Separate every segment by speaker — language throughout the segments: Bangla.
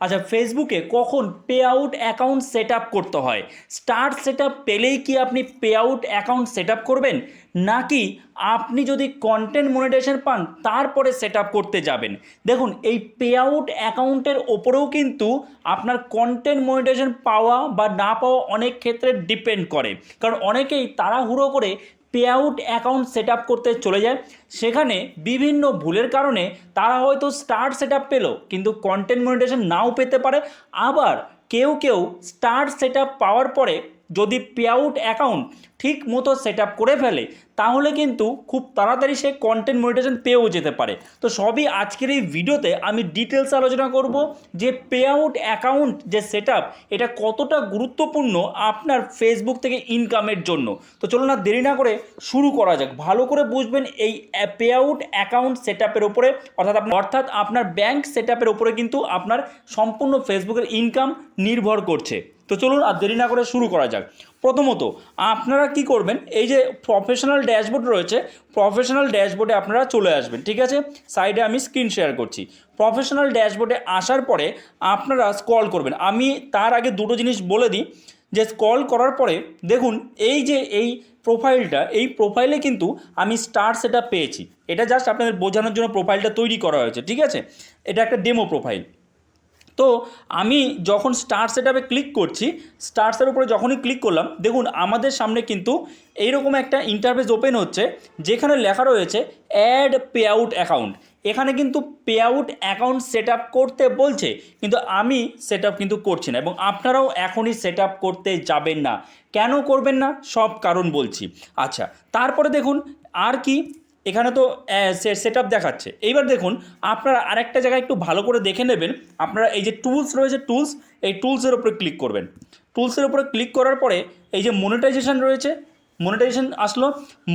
Speaker 1: আচ্ছা ফেসবুকে কখন pay out account set up করতে হয়? স্টার সেট আপ পেলেই কি আপনি pay out account set up করবেন? নাকি আপনি যদি কন্টেন্ট মনিটাইজেশন পান, তারপরে সেট আপ করতে যাবেন? দেখুন, এই পে আউট অ্যাকাউন্টের ওপরেও কিন্তু আপনার কন্টেন্ট মনিটাইজেশন পাওয়া বা না পাওয়া অনেক ক্ষেত্রে ডিপেন্ড করে। কারণ অনেকেই তাড়াহুড়ো করে pay out account set up করতে চলে যায়। সেখানে বিভিন্ন ভুলের কারণে তারা হয়তো স্টার সেট আপ পেল, কিন্তু কন্টেন্ট মনিটেশন নাও পেতে পারে। আবার কেউ কেউ স্টার সেট পাওয়ার পরে যদি পে আউট অ্যাকাউন্ট ঠিক মতো সেট করে ফেলে, তাহলে কিন্তু খুব তাড়াতাড়ি সে কন্টেন্ট মনিটাইজেশন পেয়েও যেতে পারে। তো সবই আজকের এই ভিডিওতে আমি ডিটেলস আলোচনা করব যে পে আউট অ্যাকাউন্ট যে সেট এটা কতটা গুরুত্বপূর্ণ আপনার ফেসবুক থেকে ইনকামের জন্য। তো চলুন না দেরি না করে শুরু করা যাক। ভালো করে বুঝবেন এই পে আউট অ্যাকাউন্ট সেট আপের উপরে, অর্থাৎ আপনার অর্থাৎ আপনার ব্যাংক সেট আপের উপরে কিন্তু আপনার সম্পূর্ণ ফেসবুকের ইনকাম নির্ভর করছে। তো চলুন আর দেরি না করে শুরু করা যাক। প্রথমত, আপনারা কি করবেন, এই যে প্রফেশনাল ড্যাশবোর্ড রয়েছে প্রফেশনাল ড্যাশবোর্ডে আপনারা চলে আসবেন, ঠিক আছে? সাইডে আমি স্ক্রিন শেয়ার করছি। প্রফেশনাল ড্যাশবোর্ডে আসার পরে আপনারা স্ক্রল করবেন। আমি তার আগে দুটো জিনিস বলে দিই, যে স্ক্রল করার পরে দেখুন, এই যে এই প্রোফাইলটা এই প্রোফাইলে কিন্তু আমি স্টার সেটা পেয়েছি। এটা জাস্ট আপনাদের বোঝানোর জন্য প্রোফাইলটা তৈরি করা হয়েছে, ঠিক আছে? এটা একটা ডেমো প্রোফাইল তো আমি যখন স্টার সেটআপে ক্লিক করছি স্টার্সের উপরে যখনই ক্লিক করলাম, দেখুন আমাদের সামনে কিন্তু এইরকম একটা ইন্টারফেস ওপেন হচ্ছে, যেখানে লেখা রয়েছে অ্যাড পে আউট অ্যাকাউন্ট এখানে কিন্তু পে আউট অ্যাকাউন্ট সেট করতে বলছে, কিন্তু আমি সেট কিন্তু করছি না এবং আপনারাও এখনই সেট করতে যাবেন না। কেন করবেন না? সব কারণ বলছি। আচ্ছা তারপরে দেখুন আর কি এখানে তো সেট আপ দেখাচ্ছে। এইবার দেখুন, আপনারা আরেকটা জায়গায় একটু ভালো করে দেখে নেবেন। আপনারা এই যে টুলস রয়েছে টুলস এই টুলসের উপরে ক্লিক করবেন। টুলসের উপরে ক্লিক করার পরে এই যে মনিটাইজেশন রয়েছে মনিটাইজেশন আসলো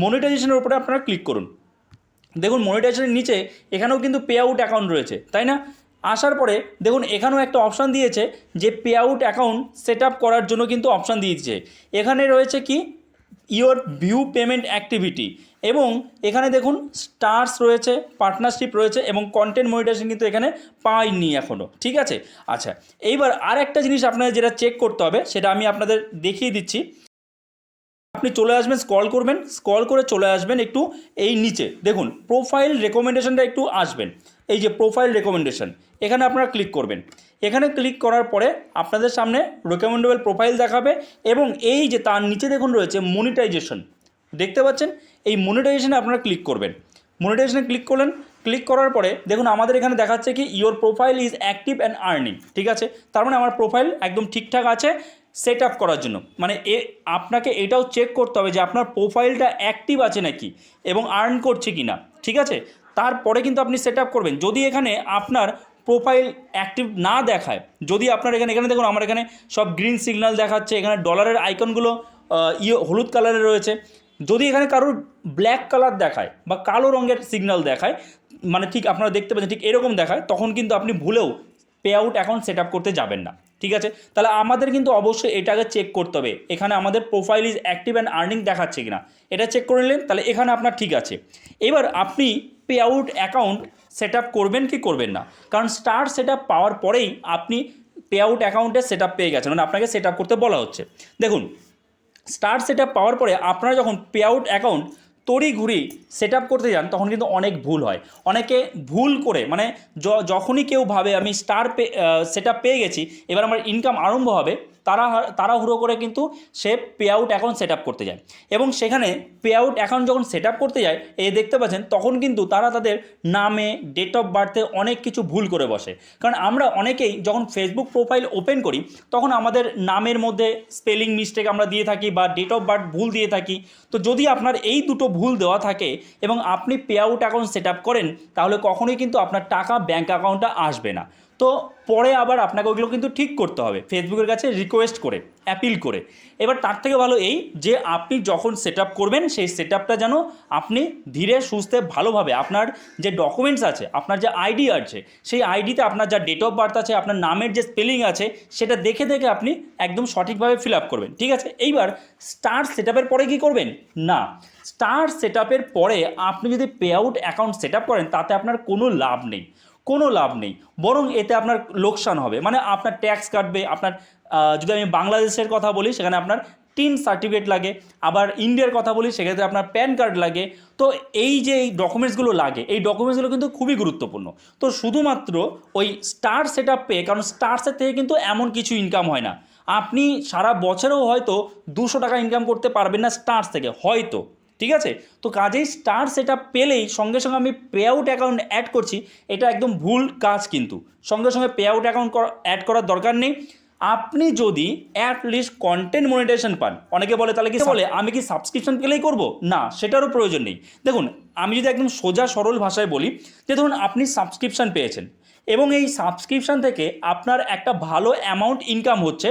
Speaker 1: মনিটাইজেশনের উপরে আপনারা ক্লিক করুন। দেখুন মনিটাইজেশনের নিচে এখানেও কিন্তু পে আউট অ্যাকাউন্ট রয়েছে, তাই না? আসার পরে দেখুন, এখানেও একটা অপশান দিয়েছে যে pay out account set up করার জন্য কিন্তু অপশান দিয়েছে। এখানে রয়েছে কি? ইওর ভিউ পেমেন্ট অ্যাক্টিভিটি এবং এখানে দেখুন স্টার্স রয়েছে পার্টনারশিপ রয়েছে এবং কন্টেন্ট মনিটাইজেশন কিন্তু এখানে পাইনি এখনও ঠিক আছে? আচ্ছা এইবার আর একটা জিনিস আপনাদের যেটা চেক করতে হবে, সেটা আমি আপনাদের দেখিয়ে দিচ্ছি। আপনি চলে আসবেন স্কল করবেন স্কল করে চলে আসবেন একটু এই নিচে, দেখুন প্রোফাইল রেকমেন্ডেশনটা একটু আসবেন। এই যে প্রোফাইল রেকমেন্ডেশন এখানে আপনারা ক্লিক করবেন। এখানে ক্লিক করার পরে আপনাদের সামনে রেকমেন্ডেবল প্রোফাইল দেখাবে এবং এই যে তার নিচে দেখুন রয়েছে মনিটাইজেশন দেখতে পাচ্ছেন? এই মনিটাইজেশনে আপনারা ক্লিক করবেন। মনিটাইজেশনে ক্লিক করলেন ক্লিক করার পরে দেখুন আমাদের এখানে দেখাচ্ছে কি your profile is active and earning ঠিক আছে? তার মানে আমার প্রোফাইল একদম ঠিকঠাক আছে সেট আপ করার জন্য। মানে এ, আপনাকে এটাও চেক করতে হবে যে আপনার প্রোফাইলটা অ্যাক্টিভ আছে নাকি এবং আর্ন করছে কি না ঠিক আছে? তারপরে কিন্তু আপনি সেট আপ করবেন। যদি এখানে আপনার প্রোফাইল অ্যাক্টিভ না দেখায়, যদি আপনার এখানে এখানে দেখুন, আমার এখানে সব গ্রিন সিগন্যাল দেখাচ্ছে, এখানে ডলারের আইকনগুলো ইয়ে হলুদ কালারের রয়েছে। যদি এখানে কারোর ব্ল্যাক কালার দেখায় বা কালো রঙের সিগন্যাল দেখায় মানে ঠিক আপনারা দেখতে পাচ্ছেন, ঠিক এরকম দেখায়, তখন কিন্তু আপনি ভুলেও pay out account set up করতে যাবেন না। ঠিক আছে? তাহলে আমাদের কিন্তু অবশ্যই এটাকে চেক করতে হবে, এখানে আমাদের profile is active and earning দেখাচ্ছে কিনা। এটা চেক করে নিলেন, তাহলে এখানে আপনার ঠিক আছে। এবার আপনি pay out account set up করবেন কি করবেন না? কারণ স্টার সেট আপ পাওয়ার পরেই আপনি পে আউট অ্যাকাউন্টে সেট আপ পেয়ে গেছেন মানে আপনাকে সেট আপ করতে বলা হচ্ছে। দেখুন স্টার সেট পাওয়ার পরে আপনারা যখন পে আউট অ্যাকাউন্ট তড়ি ঘুরি সেট করতে যান, তখন কিন্তু অনেক ভুল হয়। অনেকে ভুল করে মানে যখনই কেউ ভাবে আমি স্টার পে সেট পেয়ে গেছি, এবার আমার ইনকাম আরম্ভ হবে তারা তাড়াহুড়ো করে কিন্তু সে পে আউট অ্যাকাউন্ট সেট করতে যায়। এবং সেখানে পে আউট অ্যাকাউন্ট যখন সেট করতে যায় এ দেখতে পাচ্ছেন, তখন কিন্তু তারা তাদের নামে ডেট অফ বার্থে অনেক কিছু ভুল করে বসে। কারণ আমরা অনেকেই যখন ফেসবুক প্রোফাইল ওপেন করি, তখন আমাদের নামের মধ্যে স্পেলিং মিস্টেক আমরা দিয়ে থাকি বা ডেট অফ বার্থ ভুল দিয়ে থাকি। তো যদি আপনার এই দুটো ভুল দেওয়া থাকে এবং আপনি পে আউট অ্যাকাউন্ট সেট করেন, তাহলে কখনোই কিন্তু আপনার টাকা ব্যাঙ্ক অ্যাকাউন্টটা আসবে না। তো পরে আবার আপনাকে ওইগুলো কিন্তু ঠিক করতে হবে। ফেসবুকের কাছে রিকোয়েস্ট করে অ্যাপিল করে। এবার তার থেকে ভালো এই যে আপনি যখন সেট করবেন, সেই সেট যেন আপনি ধীরে সুস্থে ভালোভাবে আপনার যে ডকুমেন্টস আছে, আপনার যে আইডি আছে, সেই আইডিতে আপনার যা ডেট অফ বার্থ আছে, আপনার নামের যে স্পেলিং আছে, সেটা দেখে দেখে আপনি একদম সঠিকভাবে ফিল আপ করবেন। ঠিক আছে? এইবার স্টার সেট পরে কি করবেন? না। স্টার সেট পরে আপনি যদি পে আউট অ্যাকাউন্ট সেট করেন, তাতে আপনার কোনো লাভ নেই। কোনো লাভ নেই। বরং এতে আপনার লোকসান হবে। মানে আপনার ট্যাক্স কাটবে, আপনার যদি আমি বাংলাদেশের কথা বলি, সেখানে আপনার টিন সার্টিফিকেট লাগে। আবার ইন্ডিয়ার কথা বলি, সেক্ষেত্রে আপনার প্যান কার্ড লাগে। তো এই যে এই ডকুমেন্টসগুলো লাগে, এই ডকুমেন্টসগুলো কিন্তু খুবই গুরুত্বপূর্ণ। তো শুধুমাত্র ওই স্টার সেট আপ পে কারণ স্টার্সের থেকে কিন্তু এমন কিছু ইনকাম হয় না। আপনি সারা বছরেও হয়তো দুশো টাকা ইনকাম করতে পারবেন না স্টার্স থেকে, হয়তো। ঠিক আছে? তো কাজেই স্টার সেটা পেলেই সঙ্গে সঙ্গে আমি পে আউট অ্যাকাউন্ট অ্যাড করছি এটা একদম ভুল কাজ কিন্তু। সঙ্গে সঙ্গে পে আউট অ্যাকাউন্ট অ্যাড করার দরকার নেই। আপনি যদি অ্যাট লিস্ট কন্টেন্ট মনিটাইজেশন পান অনেকে বলে তাহলে কি বলে আমি কি সাবস্ক্রিপশন পেলেই করব? না সেটারও প্রয়োজন নেই। দেখুন আমি যদি একদম সোজা সরল ভাষায় বলি যে ধরুন আপনি সাবস্ক্রিপশন পেয়েছেন এবং এই সাবস্ক্রিপশন থেকে আপনার একটা ভালো অ্যামাউন্ট ইনকাম হচ্ছে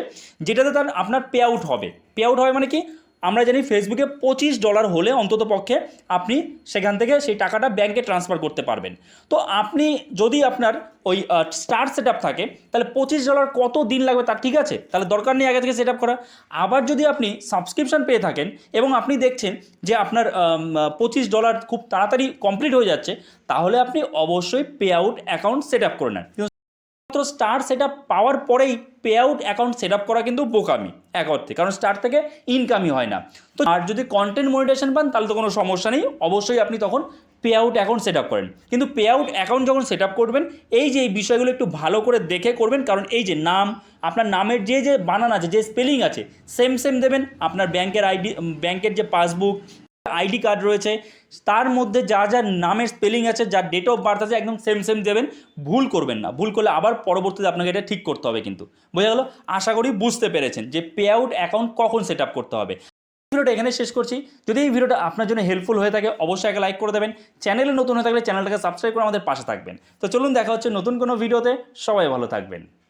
Speaker 1: যেটাতে তার আপনার পে আউট হবে। পে আউট হবে মানে কি? আমরা জানি ফেসবুকে পঁচিশ ডলার হলে অন্তত পক্ষে আপনি সেখান থেকে সেই টাকাটা ব্যাংকে ট্রান্সফার করতে পারবেন। তো আপনি যদি আপনার ওই স্টার সেট থাকে, তাহলে পঁচিশ ডলার কত দিন লাগবে তার ঠিক আছে, তাহলে দরকার নেই আগে থেকে সেট করা। আবার যদি আপনি সাবস্ক্রিপশন পেয়ে থাকেন এবং আপনি দেখছেন যে আপনার পঁচিশ ডলার খুব তাড়াতাড়ি কমপ্লিট হয়ে যাচ্ছে, তাহলে আপনি অবশ্যই পে আউট অ্যাকাউন্ট সেট করে নেন। মাত্র স্টার সেট পাওয়ার পরেই pay out account set up করা কিন্তু বোকামি, এক অর্থে। কারণ স্টার থেকে ইনকামই হয় না। তো আর যদি কন্টেন্ট মনিটেশন পান, তাহলে তো কোনো সমস্যা নেই। অবশ্যই আপনি তখন পে আউট অ্যাকাউন্ট সেট করেন। কিন্তু পে আউট অ্যাকাউন্ট যখন সেট করবেন, এই যে এই বিষয়গুলো একটু ভালো করে দেখে করবেন, কারণ এই যে নাম, আপনার নামের যে যে বানান আছে, যে স্পেলিং আছে সেম সেম দেবেন। আপনার ব্যাংকের আইডি ব্যাংকের যে পাসবুক আইডি কার্ড রয়েছে। তার মধ্যে যা যা নামের স্পেলিং আছে, যার ডেট অফ বার্থ আছে, একদম সেম সেম দেবেন। ভুল করবেন না। ভুল করলে আবার পরবর্তীতে আপনাকে এটা ঠিক করতে হবে কিন্তু। বোঝা গেল? আশা করি বুঝতে পেরেছেন যে পে আউট অ্যাকাউন্ট কখন সেট করতে হবে। ভিডিওটা এখানে শেষ করছি। যদি এই ভিডিওটা আপনার জন্য হেল্পফুল হয়ে থাকে, অবশ্যই একটা লাইক করে দেবেন। চ্যানেলে নতুন হয়ে থাকলে চ্যানেলটাকে সাবস্ক্রাইব করে আমাদের পাশে থাকবেন। তো চলুন দেখা হচ্ছে নতুন কোনো ভিডিওতে। সবাই ভালো থাকবেন।